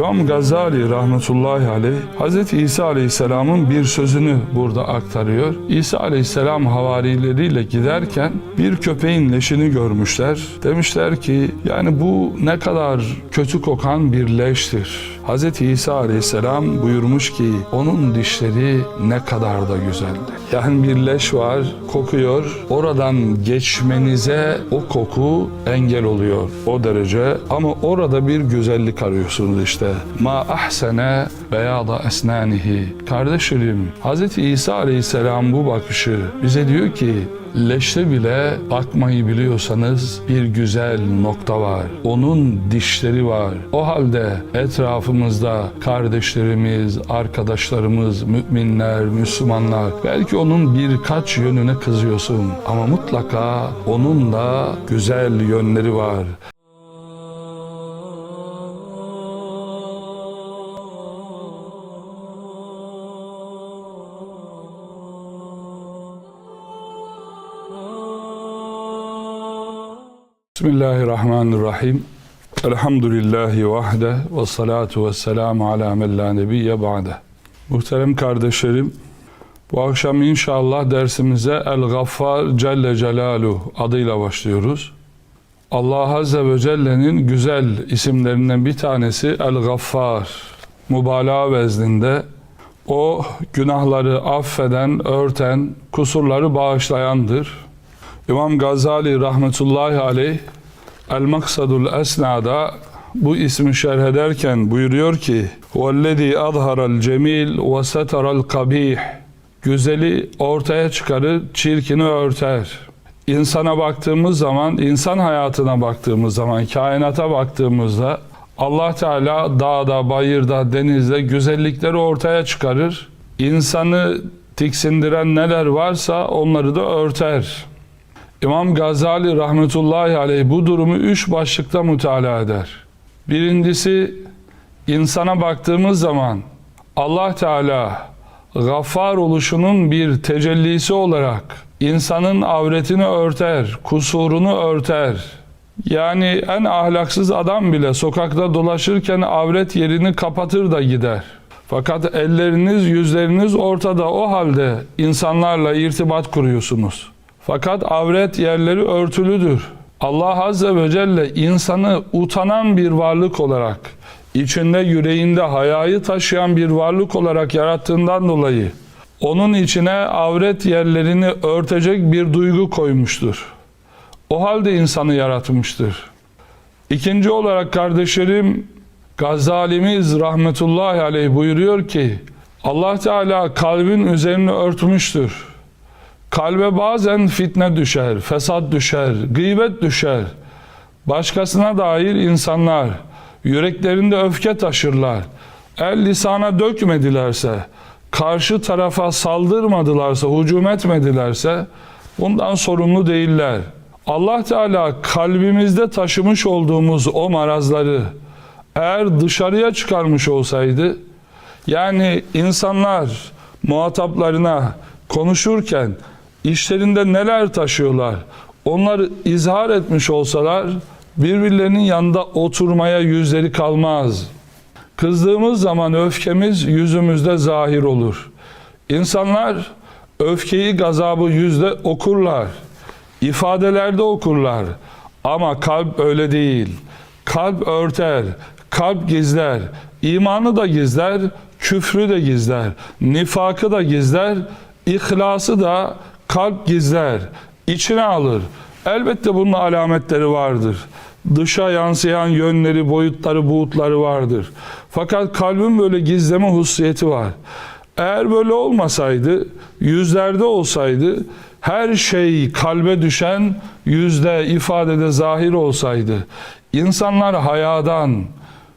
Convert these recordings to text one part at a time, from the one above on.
İmam Gazali rahmetullahi aleyh Hz. İsa aleyhisselamın bir sözünü burada aktarıyor. İsa aleyhisselam havarileriyle giderken bir köpeğin leşini görmüşler. Demişler ki yani bu ne kadar kötü kokan bir leştir. Hz. İsa aleyhisselam buyurmuş ki onun dişleri ne kadar da güzeldi. Yani bir leş var kokuyor oradan geçmenize o koku engel oluyor o derece ama orada bir güzellik arıyorsunuz işte. Ma ahsene beyada esnanihi. Kardeşlerim Hz. İsa aleyhisselam bu bakışı bize diyor ki Leşte bile bakmayı biliyorsanız bir güzel nokta var. Onun dişleri var. O halde etrafımızda kardeşlerimiz, arkadaşlarımız, müminler, Müslümanlar belki onun birkaç yönüne kızıyorsun ama mutlaka onun da güzel yönleri var. Bismillahirrahmanirrahim. Elhamdülillahi vahde ve salatu ve selamu ala men la nebiyye ba'de. Muhterem kardeşlerim, bu akşam inşallah dersimize El-Gaffar Celle Celaluhu adıyla başlıyoruz. Allah Azze ve Celle'nin güzel isimlerinden bir tanesi El-Gaffar. Mübalağa vezninde o günahları affeden, örten, kusurları bağışlayandır. İmam Gazali rahmetullahi aleyh El Maksadul Esna'da bu ismi şerh ederken buyuruyor ki وَالَّذ۪ي أَظْهَرَ الْجَمِيلِ وَسَتَرَ الْقَب۪يحِ Güzeli ortaya çıkarır, çirkini örter. İnsana baktığımız zaman, insan hayatına baktığımız zaman, kainata baktığımızda Allah Teala dağda, bayırda, denizde güzellikleri ortaya çıkarır. İnsanı tiksindiren neler varsa onları da örter. İmam Gazali rahmetullahi aleyh bu durumu üç başlıkta mütalaa eder. Birincisi insana baktığımız zaman Allah Teala gaffar oluşunun bir tecellisi olarak insanın avretini örter, kusurunu örter. Yani en ahlaksız adam bile sokakta dolaşırken avret yerini kapatır da gider. Fakat elleriniz, yüzleriniz ortada o halde insanlarla irtibat kuruyorsunuz. Fakat avret yerleri örtülüdür. Allah Azze ve Celle insanı utanan bir varlık olarak, içinde yüreğinde hayayı taşıyan bir varlık olarak yarattığından dolayı onun içine avret yerlerini örtecek bir duygu koymuştur. O halde insanı yaratmıştır. İkinci olarak kardeşlerim Gazalimiz rahmetullahi aleyh buyuruyor ki Allah Teala kalbin üzerini örtmüştür. Kalbe bazen fitne düşer, fesat düşer, gıybet düşer. Başkasına dair insanlar yüreklerinde öfke taşırlar. El lisana dökmedilerse, karşı tarafa saldırmadılarsa, hücum etmedilerse bundan sorumlu değiller. Allah Teala kalbimizde taşımış olduğumuz o marazları eğer dışarıya çıkarmış olsaydı yani insanlar muhataplarına konuşurken işlerinde neler taşıyorlar onları izhar etmiş olsalar birbirlerinin yanında oturmaya yüzleri kalmaz. Kızdığımız zaman öfkemiz yüzümüzde zahir olur. İnsanlar öfkeyi, gazabı yüzde okurlar. ifadelerde okurlar. Ama kalp öyle değil. Kalp örter, kalp gizler. imanı da gizler, küfrü de gizler. Nifakı da gizler, ihlası da kalp gizler. içine alır. Elbette bunun alametleri vardır. Dışa yansıyan yönleri, boyutları, buğutları vardır. Fakat kalbin böyle gizleme hususiyeti var. Eğer böyle olmasaydı, yüzlerde olsaydı, her şey kalbe düşen yüzde, ifadede zahir olsaydı, insanlar hayadan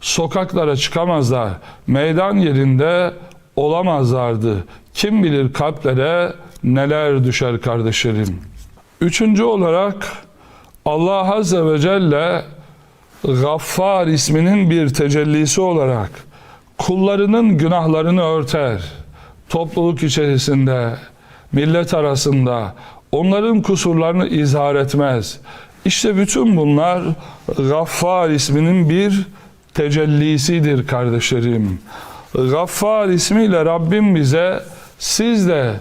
sokaklara çıkamazlar, meydan yerinde olamazlardı. Kim bilir kalplere neler düşer kardeşlerim. Üçüncü olarak Allah Azze ve Celle Gaffar isminin bir tecellisi olarak kullarının günahlarını örter. Topluluk içerisinde, millet arasında onların kusurlarını izhar etmez. İşte bütün bunlar Gaffar isminin bir tecellisidir kardeşlerim. Gaffar ismiyle Rabbim bize siz de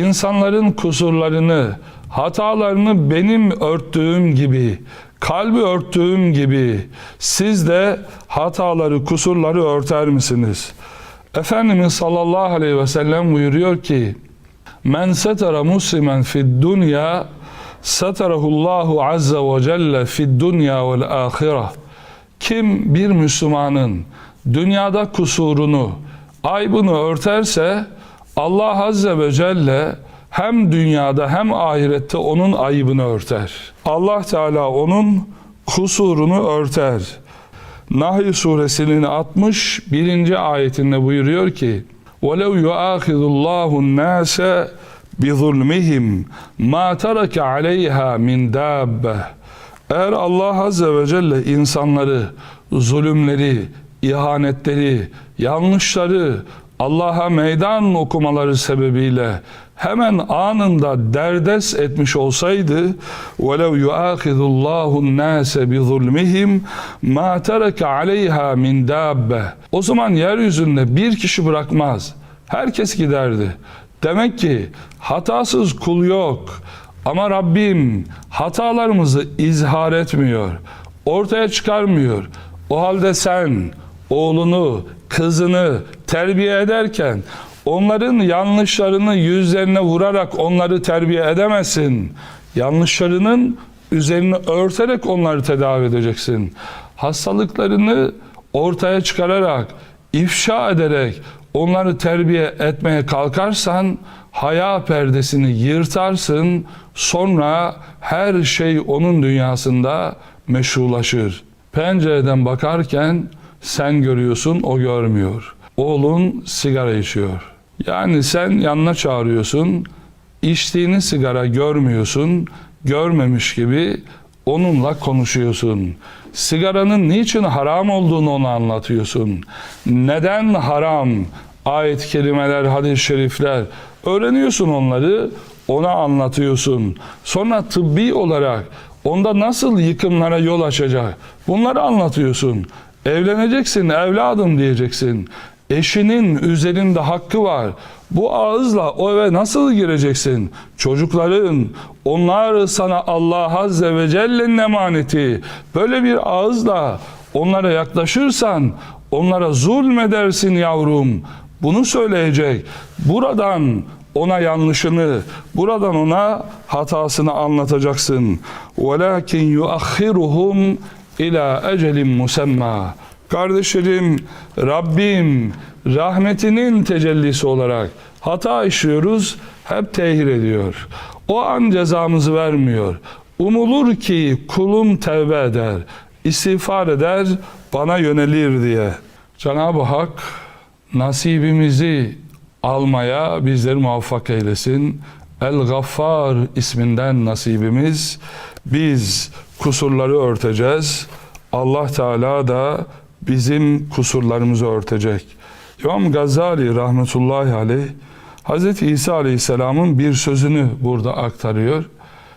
insanların kusurlarını, hatalarını benim örttüğüm gibi, kalbi örttüğüm gibi siz de hataları, kusurları örter misiniz? Efendimiz sallallahu aleyhi ve sellem buyuruyor ki Men setara muslimen fid dunya setarahullahu azze ve celle fid dunya vel ahireh kim bir Müslümanın dünyada kusurunu, aybını örterse Allah Azze ve Celle hem dünyada hem ahirette onun ayıbını örter. Allah Teala onun kusurunu örter. Nahl suresinin 61. ayetinde buyuruyor ki وَلَوْ يُؤَاخِذُ اللّٰهُ النَّاسَ بِظُلْمِهِمْ مَا تَرَكَ عَلَيْهَا مِنْ دَابَّةٍ eğer Allah Azze ve Celle insanları, zulümleri, ihanetleri, yanlışları Allah'a meydan okumaları sebebiyle hemen anında derdest etmiş olsaydı وَلَوْ يُؤَاخِذُ اللّٰهُ النَّاسَ بِظُلْمِهِمْ مَا تَرَكَ عَلَيْهَا مِنْ دَابَّةٍ O zaman yeryüzünde bir kişi bırakmaz. Herkes giderdi. Demek ki hatasız kul yok. Ama Rabbim hatalarımızı izhar etmiyor, ortaya çıkarmıyor. O halde sen oğlunu, kızını terbiye ederken onların yanlışlarını yüzlerine vurarak onları terbiye edemezsin. Yanlışlarının üzerini örterek onları tedavi edeceksin. Hastalıklarını ortaya çıkararak, ifşa ederek onları terbiye etmeye kalkarsan haya perdesini yırtarsın sonra her şey onun dünyasında meşrulaşır. Pencereden bakarken sen görüyorsun o görmüyor. Oğlun sigara içiyor. Yani sen yanına çağırıyorsun, içtiğini sigara görmüyorsun, görmemiş gibi onunla konuşuyorsun. Sigaranın niçin haram olduğunu ona anlatıyorsun. Neden haram? Ayet kelimeler, hadis-i şerifler. Öğreniyorsun onları, ona anlatıyorsun. Sonra tıbbi olarak onda nasıl yıkımlara yol açacak? Bunları anlatıyorsun. Evleneceksin evladım diyeceksin. Eşinin üzerinde hakkı var. Bu ağızla o eve nasıl gireceksin? Çocukların, onlar sana Allah Azze ve Celle'nin emaneti. Böyle bir ağızla onlara yaklaşırsan onlara zulmedersin yavrum. Bunu söyleyecek. Buradan ona yanlışını, buradan ona hatasını anlatacaksın. وَلَكِنْ يُؤَخِّرُهُمْ ila ecelin musemma. Kardeşlerim, Rabbim rahmetinin tecellisi olarak hata işliyoruz, hep tehir ediyor. O an cezamızı vermiyor. Umulur ki kulum tevbe eder, istiğfar eder, bana yönelir diye. Cenab-ı Hak nasibimizi almaya bizleri muvaffak eylesin. El-Gaffar isminden nasibimiz. Biz kusurları örteceğiz. Allah Teala da bizim kusurlarımızı örtecek. İmam Gazali rahmetullahi aleyh Hz. İsa aleyhisselamın bir sözünü burada aktarıyor.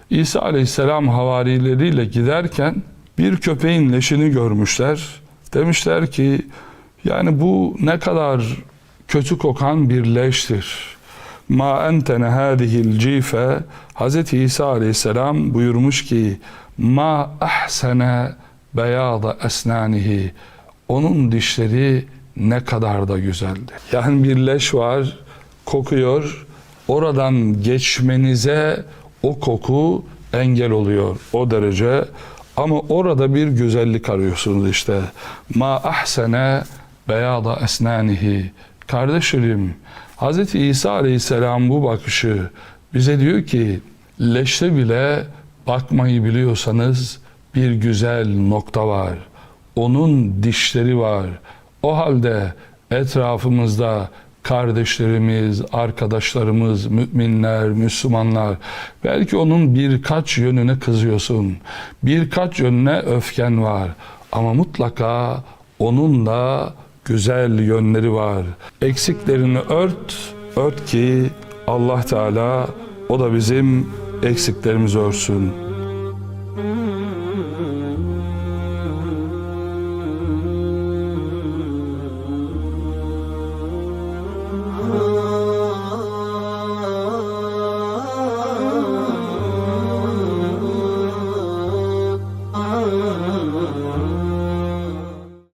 İsa aleyhisselam havarileriyle giderken bir köpeğin leşini görmüşler. Demişler ki yani bu ne kadar kötü kokan bir leştir. Ma entene hadihil cife Hz. İsa aleyhisselam buyurmuş ki ma ahsene beyada esnanihi onun dişleri ne kadar da güzeldi. Yani bir leş var kokuyor oradan geçmenize o koku engel oluyor o derece ama orada bir güzellik arıyorsunuz işte. Ma ahsene beyada esnanihi. Kardeşlerim, Hz. İsa Aleyhisselam bu bakışı bize diyor ki leşte bile bakmayı biliyorsanız bir güzel nokta var. Onun dişleri var. O halde etrafımızda kardeşlerimiz, arkadaşlarımız, müminler, Müslümanlar belki onun birkaç yönüne kızıyorsun. Birkaç yönüne öfken var. Ama mutlaka onun da güzel yönleri var. Eksiklerini ört, ört ki Allah Teala o da bizim eksiklerimizi örsün.